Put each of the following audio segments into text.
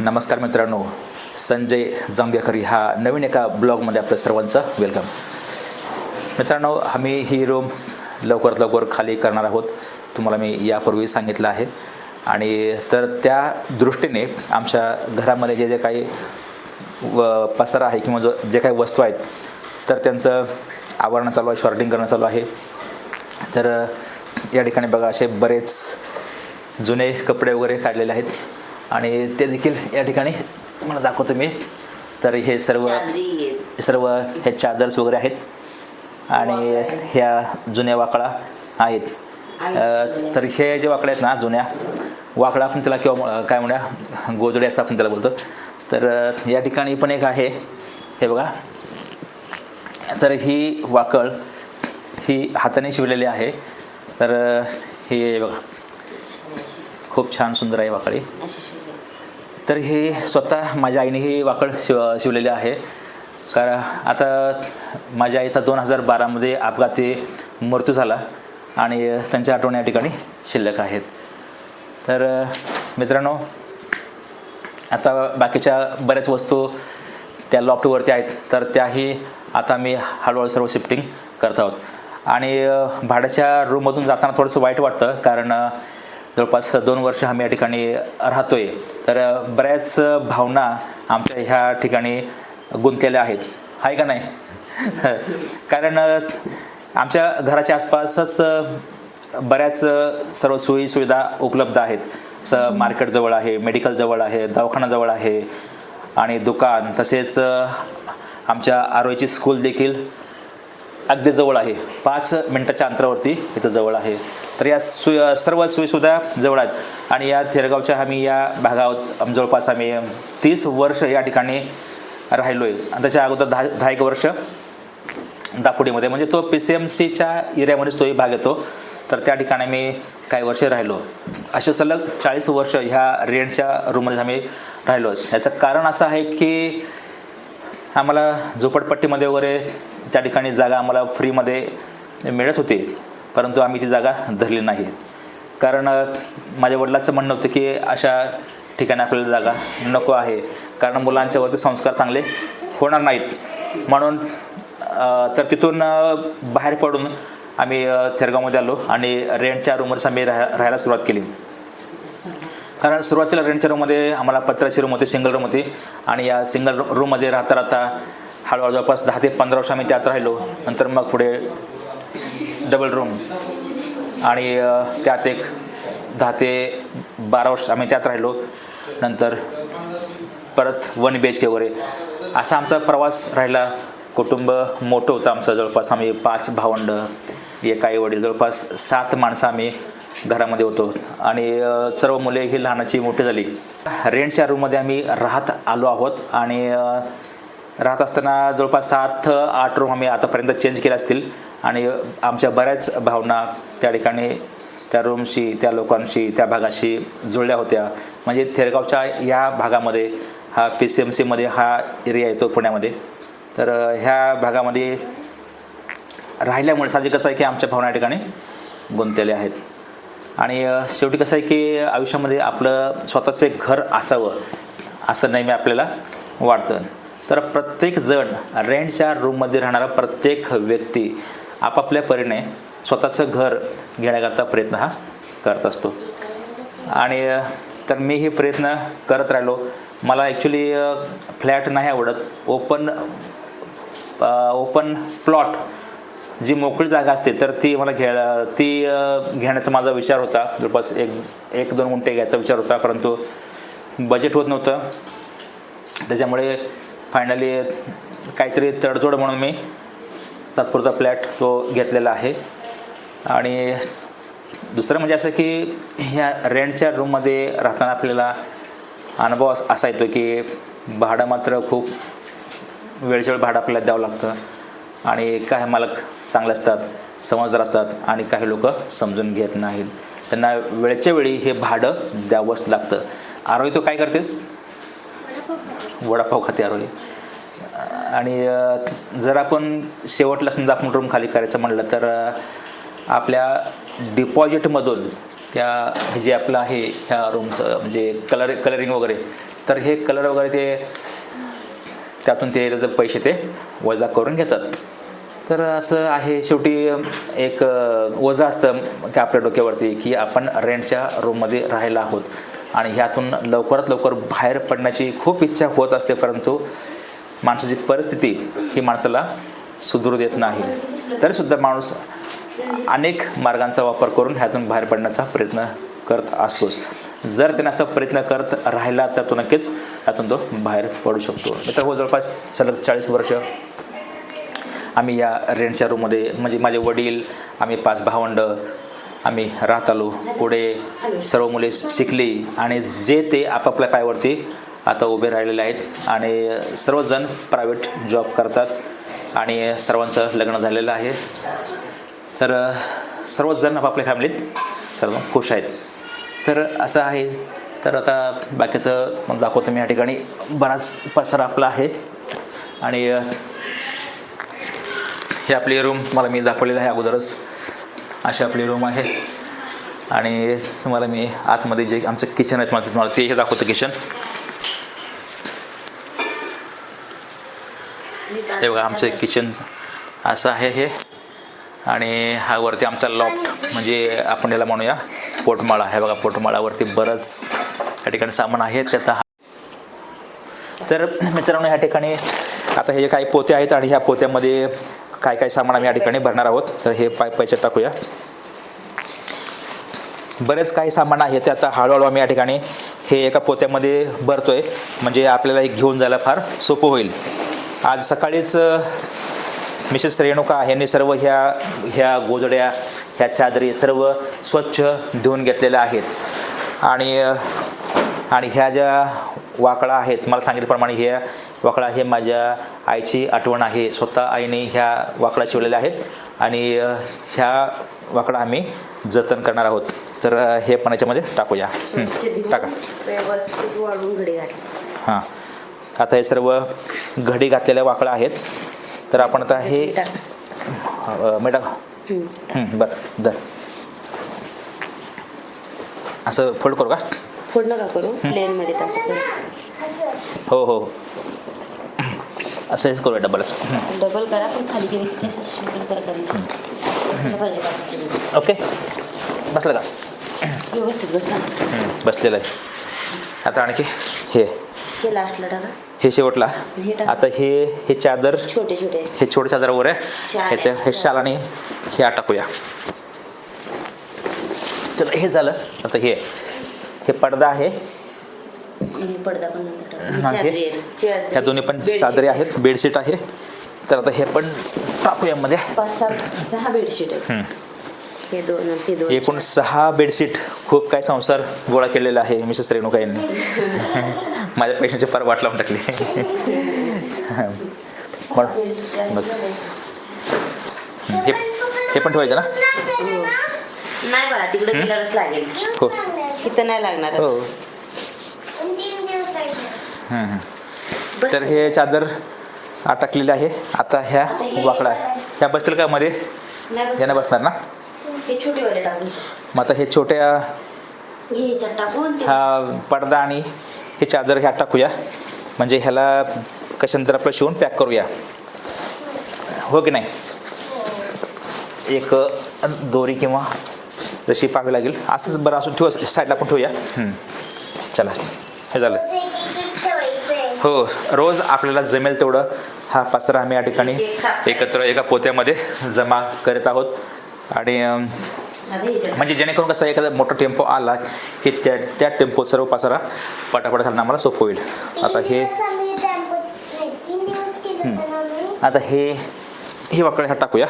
नमस्कार मित्रांनो संजय जांभेकर ह्या नवीन एका ब्लॉगमध्ये आपलं सर्वांचं वेलकम मित्रांनो आम्ही ही रूम लवकरात लवकर खाली करणार आहोत. तुम्हाला मी यापूर्वी सांगितलं आहे. आणि तर त्या दृष्टीने आमच्या घरामध्ये जे जे काही व पसारा आहे किंवा जो जे काही वस्तू आहेत तर त्यांचं आवरणं चालू आहे शॉर्टिंग करणं चालू आहे. तर या ठिकाणी बघा असे बरेच जुने कपडे वगैरे काढलेले आहेत. आणि ते देखील या ठिकाणी तुम्हाला दाखवतो मी. तर हे सर्व. सर्व हे चादर्स वगैरे आहेत. आणि ह्या जुन्या वाकळा आहेत. तर हे जे वाकड्या आहेत ना जुन्या वाकडा आपण त्याला किंवा काय म्हणूया गोजडे असं आपण त्याला बोलतो. तर या ठिकाणी पण एक आहे. हे बघा. तर ही वाकळ ही हाताने शिवलेली आहे. तर हे बघा. खूप छान सुंदर आहे वाकळी. तर हे स्वतः माझ्या आईने ही वाकळ शिव शिवलेली आहे. कारण आता माझ्या आईचा दोन हजार बारामध्ये अपघाती मृत्यू झाला आणि त्यांच्या आठवणी या ठिकाणी शिल्लक आहेत. तर मित्रांनो आता बाकीच्या बऱ्याच वस्तू त्या लॉफ्टवरती आहेत. तर त्याही आता मी हळूहळू सर्व शिफ्टिंग करत आहोत. आणि भाड्याच्या रूममधून जाताना थोडंसं वाईट वाटतं कारण जवळपास दोन वर्ष आम्ही या ठिकाणी राहतोय. तर बऱ्याच भावना आमच्या ह्या ठिकाणी गुंतलेल्या आहेत. आहे का नाही? कारण आमच्या घराच्या आसपासच बऱ्याच सर्व सोयी सुविधा उपलब्ध आहेत. जसं मार्केट जवळ आहे मेडिकल जवळ आहे दवाखाना जवळ आहे आणि दुकान तसेच आमच्या आरोग्याची स्कूल देखील अगदी जवळ आहे. पाच मिनटाच्या अंतरावरती इथं जवळ आहे. तर या सु सर्व सोयीसुद्धा जवळ आहेत. आणि या थेरगावच्या आम्ही या भागात जवळपास आम्ही तीस वर्ष या ठिकाणी राहिलो आहे आणि त्याच्या अगोदर दहा दहा एक वर्ष दापोडीमध्ये म्हणजे तो पी सी एम सीच्या एरियामध्येच तोही भाग येतो. तर त्या ठिकाणी मी काही वर्ष राहिलो. असे सलग चाळीस वर्ष ह्या रेंटच्या रूममध्ये आम्ही राहिलो. याचं कारण असं आहे की आम्हाला झोपडपट्टीमध्ये वगैरे त्या ठिकाणी जागा आम्हाला फ्रीमध्ये मिळत होती. परंतु आम्ही ती जागा धरली नाही. कारण माझ्या वडिलाचं म्हणणं होतं की अशा ठिकाणी आपल्याला जागा नको आहे. कारण मुलांच्यावरती संस्कार चांगले होणार नाहीत. म्हणून तर तिथून बाहेर पडून आम्ही थेरगावमध्ये आलो आणि रेंटच्या रूमवरच आम्ही राहा राहायला सुरुवात केली. कारण सुरुवातीला रेंटच्या रूममध्ये आम्हाला पत्राची रूम होती सिंगल रूम होती. आणि या सिंगल रूममध्ये राहता राहता हळूहळू जवळपास दहा ते पंधरा वर्ष आम्ही त्यात राहिलो. नंतर मग पुढे डबल रूम आणि त्यात एक दहा ते बारा वर्ष आम्ही त्यात राहिलो. नंतर परत वन बी एच के वगैरे. असा आमचा प्रवास राहिला. कुटुंब मोठं होतं आमचं. जवळपास आम्ही पाच भावंड एक आई वडील जवळपास सात माणसं आम्ही घरामध्ये होतो. आणि सर्व मुले ही लहानाची मोठी झाली. रेंटच्या रूममध्ये आम्ही राहत आलो आहोत. आणि राहत असताना जवळपास सात आठ रूम आम्ही आतापर्यंत चेंज केल्या असतील. आणि आमच्या बऱ्याच भावना त्या ठिकाणी त्या रूमशी त्या लोकांशी त्या भागाशी जुळल्या होत्या. म्हणजे थेरगावच्या या भागामध्ये हा पी सी एम सीमध्ये हा एरिया येतो पुण्यामध्ये. तर ह्या भागामध्ये राहिल्यामुळे साहजिक कसं आहे की आमच्या भावना या ठिकाणी गुंतलेल्या आहेत. आणि शेवटी कसं आहे की आयुष्यामध्ये आपलं स्वतःचं एक घर असावं असं नेहमी आपल्याला वाटतं. तर प्रत्येक जण रेंटच्या रूममध्ये राहणारा प्रत्येक व्यक्ती आपापल्या परीने स्वतःचं घर घेण्याकरता प्रयत्न हा करत असतो. आणि तर मी हे प्रयत्न करत राहिलो. मला ॲक्च्युली फ्लॅट नाही आवडत. ओपन ओपन प्लॉट जी मोकळी जागा असते तर ती मला घ्या ती घेण्याचा माझा विचार होता. जवळपास एक एक दोन गुंठे घ्यायचा विचार होता परंतु बजेट होत नव्हतं. त्याच्यामुळे फायनली काहीतरी तडजोड म्हणून मी तात्पुरता फ्लॅट तो घेतलेला आहे. आणि दुसरं म्हणजे असं की ह्या रेंटच्या रूममध्ये राहताना आपल्याला अनुभव अस- असा येतो की भाडं मात्र खूप वेळच्या वेळ भाडं आपल्याला द्यावं लागतं. आणि काही मालक चांगले असतात समजदार असतात आणि काही लोक समजून घेत नाहीत. त्यांना वेळच्या वेळी हे भाडं द्यावंच लागतं. आरोही तो काय करतेस? वडापाव खाते आरोही. आणि जर आपण शेवटला समजा आपण रूम खाली करायचं म्हणलं तर आपल्या डिपॉझिटमधून त्या हे जे आपलं आहे ह्या रूमचं म्हणजे कलर कलरिंग वगैरे तर हे कलर वगैरे ते त्यातून ते जर पैसे ते वजा करून घेतात. तर असं आहे शेवटी एक वजा असतं की आपल्या डोक्यावरती की आपण रेंटच्या रूममध्ये राहायला आहोत. आणि ह्यातून लवकरात लवकर बाहेर पडण्याची खूप इच्छा होत असते परंतु माणसाची परिस्थिती ही माणसाला सुधरू देत नाही. तरीसुद्धा माणूस अनेक मार्गांचा वापर करून ह्यातून बाहेर पडण्याचा प्रयत्न करत असतोच. जर त्याने असा प्रयत्न करत राहिला तर तो नक्कीच यातून तो बाहेर पडू शकतो. मित्र हो जवळपास सलग चाळीस वर्ष आम्ही या रेंटच्या रूममध्ये म्हणजे माझे वडील आम्ही पाच भावंड आम्ही राहत आलो. पुढे सर्व मुले शिकली आणि जे ते आपापल्या पायावरती आता उभे राहिलेले आहेत आणि सर्वजण प्रायव्हेट जॉब करतात आणि सर्वांचं लग्न झालेलं आहे. तर सर्वचजण आपापल्या फॅमिलीत सर्व खुश आहेत. तर असं आहे. तर आता बाकीचं दाखवतो मी या ठिकाणी. बराच पसारा आपला आहे. आणि हे आपली रूम मला मी दाखवलेलं आहे अगोदरच. अशी आपली रूम आहे. आणि तुम्हाला मी आतमध्ये जे आमचं किचन आहे तुम्हाला तुम्हाला ते दाखवतं दाखवतो किचन हे बघा आमचं किचन असं आहे हे. आणि हा वरती आमचा लॉफ्ट म्हणजे आपण याला म्हणूया पोटमाळा. हे बघा पोटमाळावरती बरंच या ठिकाणी सामान आहे. त्यात हा तर मित्रांनो या ठिकाणी आता हे जे काही पोते आहेत आणि ह्या पोत्यामध्ये काय काय सामान आम्ही या ठिकाणी भरणार आहोत तर हे पाय पैसे टाकूया. बरेच काही सामान आहे ते आता हळूहळू आम्ही या ठिकाणी हे एका पोत्यामध्ये भरतोय. म्हणजे आपल्याला हे घेऊन जायला फार सोपं होईल. आज सकाळीच मिसेस रेणुका यांनी सर्व ह्या ह्या गोजड्या ह्या चादरी सर्व स्वच्छ धुवून घेतलेल्या आहेत. आणि आणि ह्या ज्या वाकळा आहेत मला सांगितल्याप्रमाणे ह्या वाकळा हे माझ्या आईची आठवण आहे. स्वतः आईने ह्या वाकळा शिवलेल्या आहेत आणि ह्या वाकळा आम्ही जतन करणार आहोत. तर हे पण याच्यामध्ये टाकूया. टाका. हां. आता हे सर्व घडी घातलेल्या वाकळा आहेत. तर आपण आता हे अ, मी टाक हं, बरं दर असं फोल्ड करू का? फोड नका करू. प्लेन मध्ये टाकू. हो हो असं हेच करूया डबलच डबल करा पण खाली गेली असं. असं? ओके. बसलं का? व्यवस्थित बसा. हं, बसलेलं आहे. आता आणखी हे. हे लास्टला टाका हे शेवटला हे टाक. आता हे हे चादर छोटे छोटे हे छोटे चादर वर आहे शाल. ह्याच्या हे शाल आणि हे आत टाकूया चला हे झालं आता हे हे पडदा आहे आणि पडदा पण नंतर टाका. हा, हे? चादरी आहे. चादरी. ह्या दोन्ही पण बेडशीट. चादरी आहेत बेडशीट आहे तर आता हे पण टाकूया मध्ये पाच सहा सहा बेडशीट आहेत. हे दोन आणि ते दोन. एकूण सहा बेडशीट खूप काय संसार गोळा केलेला आहे मिसेस रेणुका यांनी. माझ्या पैशांची फार वाट लावून टाकली. बघ. हे हे पण ठेवायचं ना? नाही बाळा तिकडे गेल्यावरच लागेल. हो. तिथं नाही लागणार. हो. तर हे चादर अटकलेले आहे. आता ह्या वाकडा. ह्या बसतील का मध्ये? यांना बसणार ना? हे टाकून मग आता हे छोट्या हे ह्याच्यात टाकून ते. हा पडदा आणि हे चादर ह्यात टाकूया. म्हणजे ह्याला कशानंतर आपलं शिवून पॅक करूया. हो की नाही? एक दोरी किंवा जशी पाहावी लागेल. असंच बरं असून ठेवा साईडला पण ठेवूया. चला हे झालं. हो रोज आपल्याला जमेल तेवढं हा पसरा आम्ही या ठिकाणी एकत्र एका पोत्यामध्ये जमा करत आहोत. आणि म्हणजे जेणेकरून कसं एखादा मोठा टेम्पो आला की त्या त्या टेम्पो सर्व पसारा पटापट घालणं आम्हाला सोपं होईल. आता हे आता हे हे वाकडे टाकूया.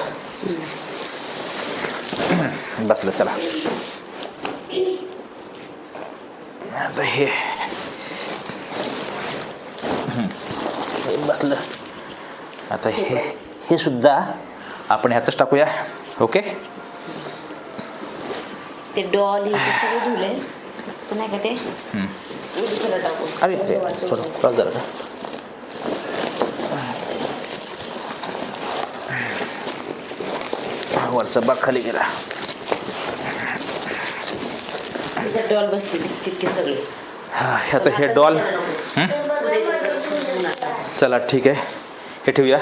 बसलं चला. आता हे बसलं. आता हे हे सुद्धा आपण ह्याचंच टाकूया. ओके ते डॉल हे ते सगळं धुले. पण नाही का ते? उडीसाला टाकू. अरे थोडं क्रॉस झालं का वरचा बाग खाली गेला डॉल बसतील तितके सगळे. हा, आता हे डॉल चला ठीक आहे. हे ठेवूया.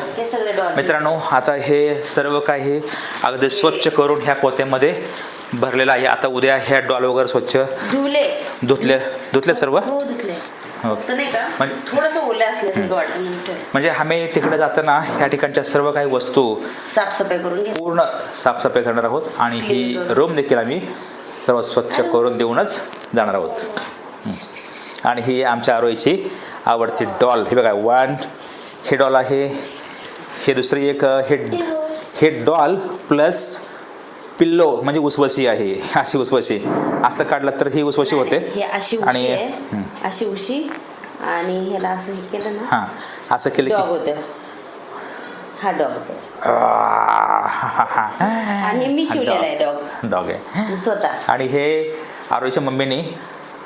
मित्रांनो आता हे सर्व काही अगदी स्वच्छ करून ह्या पोत्यामध्ये भरलेलं आहे. आता उद्या ह्या डॉल वगैरे स्वच्छ धुवले धुतले धुतले सर्व? हो हो. म्हणजे-. म्हणजे आम्ही तिकडे जाताना ह्या ठिकाणच्या सर्व काही वस्तू साफसफाई करून पूर्ण साफसफाई करणार आहोत आणि ही रूम देखील आम्ही सर्व स्वच्छ करून देऊनच जाणार आहोत. आणि ही आमच्या आरोईची आवडती डॉल. हे बघा वन हे डॉल आहे. हे दुसरी एक हे हे डॉल प्लस पिल्लो म्हणजे उसवशी आहे. अशी उसवशी. असं काढलं तर ही उसवशी होते. हे आणि अशी उशी. आणि ह्याला असं हे केलं ना. हां. असं केलं डॉग की होतं. हा डॉग होतं. आणि मी शिवलेला आहे डॉग डॉग आहे. स्वतः. आणि हे आरोहीच्या मम्मीने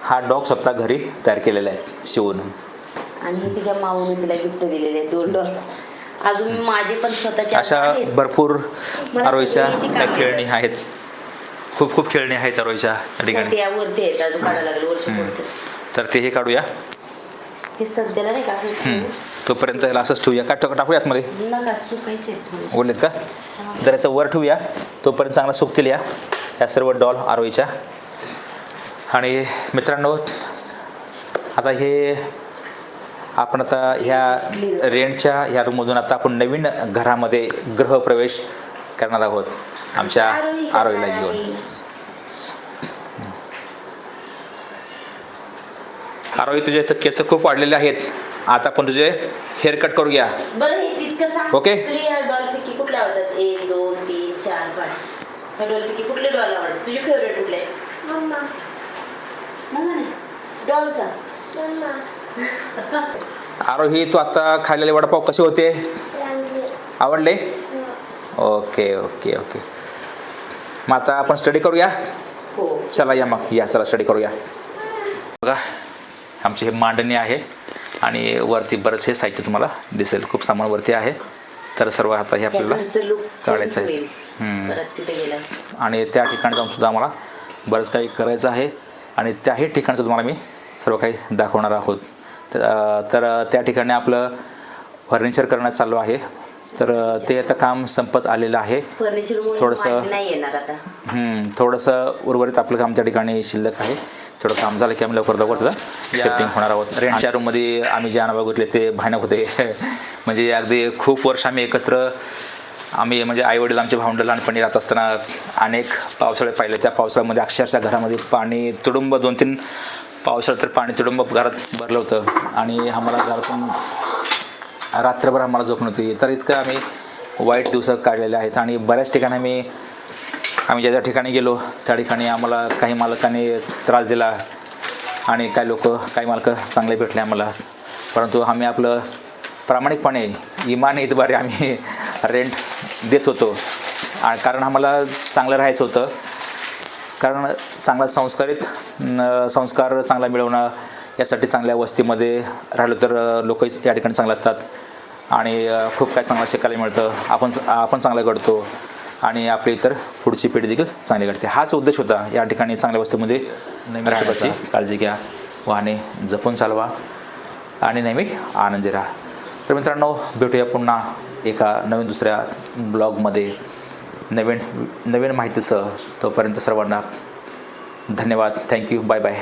हा डॉग स्वतः घरी तयार केलेला आहे शिवून. आणि हे तिच्या माऊने तिला गिफ्ट दिलेले दोन डॉग अजून माझे पण स्वतःचे अशा आहेत. भरपूर मला सगळी कामं खेळणी आहेत. खूप खूप खेळणी आहेत आरोहीच्या त्या ठिकाणी. त्या वरती आहेत अजून काढायला लागले वर्ष पुढचे. तर ते हे काढूया. हे सध्याला नाही का? हम्म. तोपर्यंत याला असंच ठेवूया. का टाक- टाकूया आतमध्ये नका सुकायचे आहेत थोडे. ओरलेत का? तर याचं वर ठेवूया तोपर्यंत चांगला सुकतील या. या सर्व डॉल आरोहीच्या आणि मित्रांनो आता हे आपण आता ह्या रेंटच्या ह्या रूममधून आता आपण नवीन घरामध्ये गृहप्रवेश करणार आहोत. आमच्या करणार घेऊन. आरोही तुझे केस खूप वाढलेले आहेत. आता आपण तुझे हेअरकट करूया बरं हे तितकं सांग. ओके. डॉल आरोही तू आता खाल्लेले वडापाव कसे होते? आवडले? Okay okay okay. मग आता आपण स्टडी करूया? हो. चला या मग. या चला स्टडी करूया. बघा आमची हे मांडणी आहे आणि वरती बरंच हे साहित्य तुम्हाला दिसेल. खूप सामान वरती आहे. तर सर्व आता हे आपल्याला काढायचं आहे. आणि त्या ठिकाणी जाऊन सुद्धा आम्हाला बरंच काही करायचं आहे. आणि त्याही ठिकाणचं तुम्हाला मी सर्व काही दाखवणार आहोत. तर तर त्या ठिकाणी आपलं फर्निचर करण्यात चालू आहे. तर ते आता काम संपत आलेलं आहे. थोडंसं- मांडणी नाही येणार आता. हम्म, थोडंसं उर्वरित आपलं काम त्या ठिकाणी शिल्लक आहे. थोडं काम झालं की आम्ही लवकर लवकर त्याचं शिफ्टिंग होणार आहोत. रेंटच्या रूममध्ये आम्ही जे अनुभव घेतले ते भयानक होते. म्हणजे अगदी खूप वर्ष आम्ही एकत्र आम्ही म्हणजे आईवडील आमचे भावंड लहानपणी राहत असताना अनेक पावसाळे पाहिले. त्या पावसाळ्यामध्ये अक्षरशः घरामध्ये पाणी तुडुंब दोन तीन पावसाळ्यात तर पाणी तुडुंब घरात भरलं होतं. आणि आम्हाला घरातून रात्रभर आम्हाला झोप नव्हती. तर इतकं आम्ही वाईट दिवस काढलेले आहेत. आणि बऱ्याच ठिकाणी आम्ही आम्ही ज्या ज्या ठिकाणी गेलो त्या ठिकाणी आम्हाला काही मालकांनी त्रास दिला आणि काही लोक काही मालक चांगले भेटले आम्हाला. परंतु आम्ही आपलं प्रामाणिकपणे इमान इतबारे आम्ही रेंट देत होतो. आणि कारण आम्हाला चांगलं राहायचं होतं. कारण चांगला संस्कारित संस्कार चांगला मिळवणं यासाठी चांगल्या वस्तीमध्ये राहिलो तर लोक या ठिकाणी चांगले असतात. आणि खूप काय चांगलं शिकायला मिळतं. आपण आपण चांगलं घडतो. आणि आपली इतर पुढची पिढी देखील चांगली घडते. हाच उद्देश होता या ठिकाणी चांगल्या वस्तीमध्ये नेहमी राहण्याची. काळजी घ्या. वाहने जपून चालवा. आणि नेहमी आनंदी राहा. तर मित्रांनो भेटूया पुन्हा एका नवीन दुसऱ्या ब्लॉगमध्ये. नवीन नवीन माहितीसह तोपर्यंत सर्वांना धन्यवाद. Thank you bye bye